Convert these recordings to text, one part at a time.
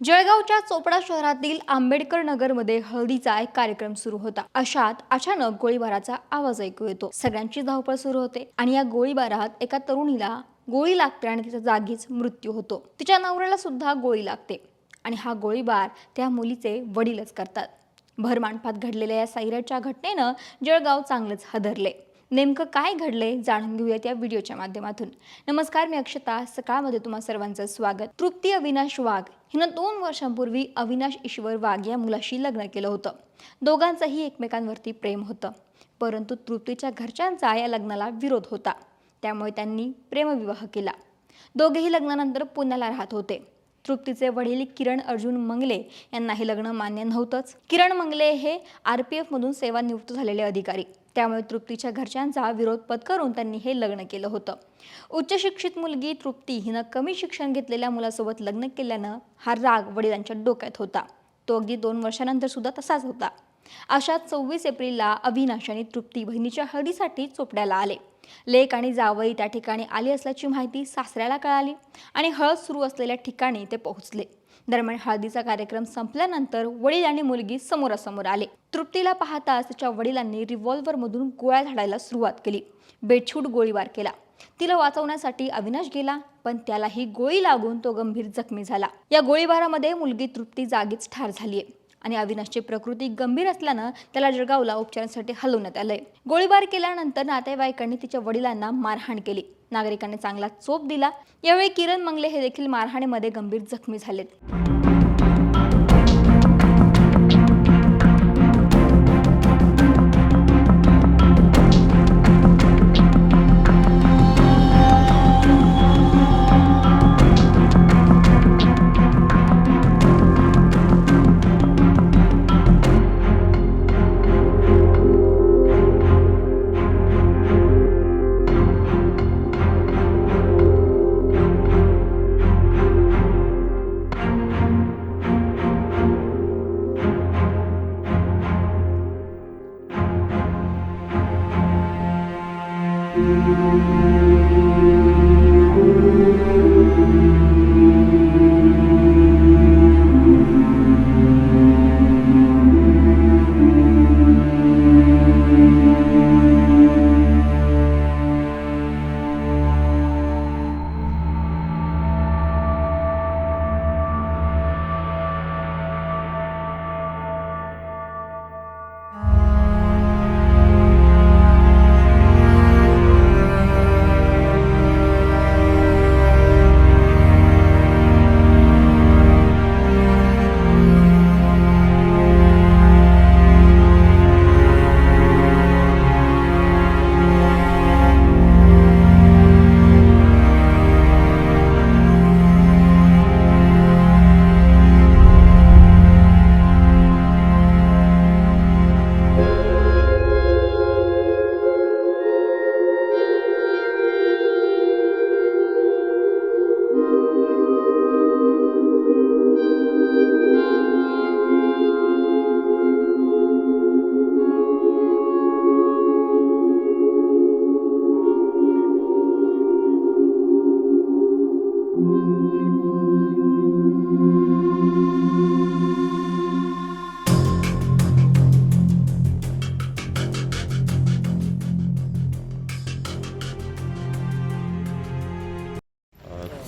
जळगावच्या चोपडा शहरातील आंबेडकर नगरमध्ये हळदीचा एक कार्यक्रम सुरू होता. अशात अचानक गोळीबाराचा आवाज ऐकू येतो. सगळ्यांची धावपळ सुरू होते आणि या गोळीबारात एका तरुणीला गोळी लागते आणि तिचा जागीच मृत्यू होतो. तिच्या नवऱ्याला सुद्धा गोळी लागते आणि हा गोळीबार त्या मुलीचे वडीलच करतात. भरमांडपात घडलेल्या या सैराच्या घटनेनं जळगाव चांगलंच हादरले. नेमकं काय घडलंय जाणून घेऊयात या व्हिडिओच्या माध्यमातून. नमस्कार मी अक्षता. सकाळमध्ये तुम्हा सर्वांचं स्वागत. तृप्ती अविनाश वाघ हिनं दोन वर्षांपूर्वी अविनाश ईश्वर वाघ या मुलाशी लग्न केलं होतं. दोघांचंही एकमेकांवरती प्रेम होतं. परंतु तृप्तीच्या घरच्यांचा या लग्नाला विरोध होता. त्यामुळे त्यांनी प्रेमविवाह केला. दोघेही लग्नानंतर पुण्याला राहत होते. तृप्तीचे वडील किरण अर्जुन मंगले यांना हे लग्न मान्य नव्हतंच. किरण मंगले हे आर पी एफमधून सेवानिवृत्त झालेले अधिकारी. त्यामुळे तृप्तीच्या घरच्यांचा विरोध पत्करून त्यांनी हे लग्न केलं होतं. उच्च शिक्षित मुलगी तृप्ती हिनं कमी शिक्षण घेतलेल्या मुलासोबत लग्न केल्यानं हा राग वडिलांच्या डोक्यात होता. तो अगदी दोन वर्षानंतर सुद्धा तसाच होता. अशा चोवीस एप्रिलला अविनाश आणि तृप्ती बहिणीच्या हळदीसाठी चोपड्याला आले. लेक आणि जावई त्या ठिकाणी आली असल्याची माहिती सासऱ्याला कळाली आणि हळद सुरू असलेल्या ठिकाणी ते पोहोचले. दरम्यान हळदीचा कार्यक्रम संपल्यानंतर वडील आणि मुलगी समोरासमोर आले. तृप्तीला पाहताच तिच्या वडिलांनी रिव्हॉल्व्हरमधून गोळ्या झाडायला सुरुवात केली. बेछूट गोळीबार केला. तिला वाचवण्यासाठी अविनाश गेला पण त्यालाही गोळी लागून तो गंभीर जखमी झाला. या गोळीबारामध्ये मुलगी तृप्ती जागीच ठार झालीय आणि अविनाशची प्रकृती गंभीर असल्यानं त्याला जळगावला उपचारांसाठी हलवण्यात आलंय. गोळीबार केल्यानंतर नातेवाईकांनी तिच्या वडिलांना मारहाण केली. नागरिकांनी चांगला चोप दिला. यावेळी किरण मंगले हे देखील मारहाणीमध्ये गंभीर जखमी झालेत. आज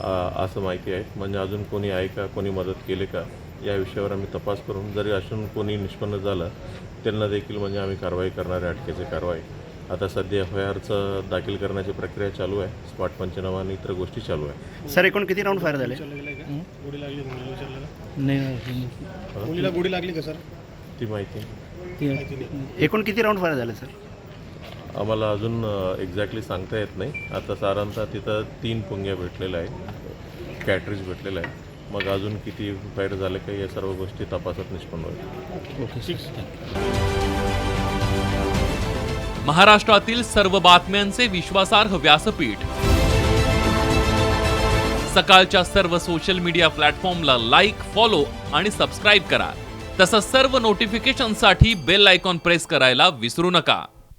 असं माहिती आहे. म्हणजे अजून कोणी आहे का कोणी मदत केली का या विषयावर आम्ही तपास करून जरी असून कोणी निष्पन्न झालं त्यांना देखील म्हणजे आम्ही कारवाई करणार आहे अटकेची कारवाई. आता सध्या एफ आय आरचं दाखल करण्याची प्रक्रिया चालू आहे. स्पॉट पंचनामा आणि इतर गोष्टी चालू आहे. सर एकूण किती राऊंड फायर झाले? गोळी लागली गोळी का? सर? ती माहिती. एकूण किती राऊंड फायर झाले सर? आम्हाला अजून एक्झॅक्टली सांगता येत नाही. आता साधारणतः तिथं तीन पुंग्या भेटलेल्या आहेत. कॅटरीज भेटलेलं आहे. मग अजून किती फायर झाले का या सर्व गोष्टी तपासात निष्पन्न होईल. ओके सर महाराष्ट्रातील सर्व बातम्यांचे विश्वासार्ह व्यासपीठ. सकाळच्या सर्व सोशल मीडिया प्लॅटफॉर्मला लाईक फॉलो आणि सबस्क्राईब करा. तसंच सर्व नोटिफिकेशनसाठी बेल आयकॉन प्रेस करायला विसरू नका.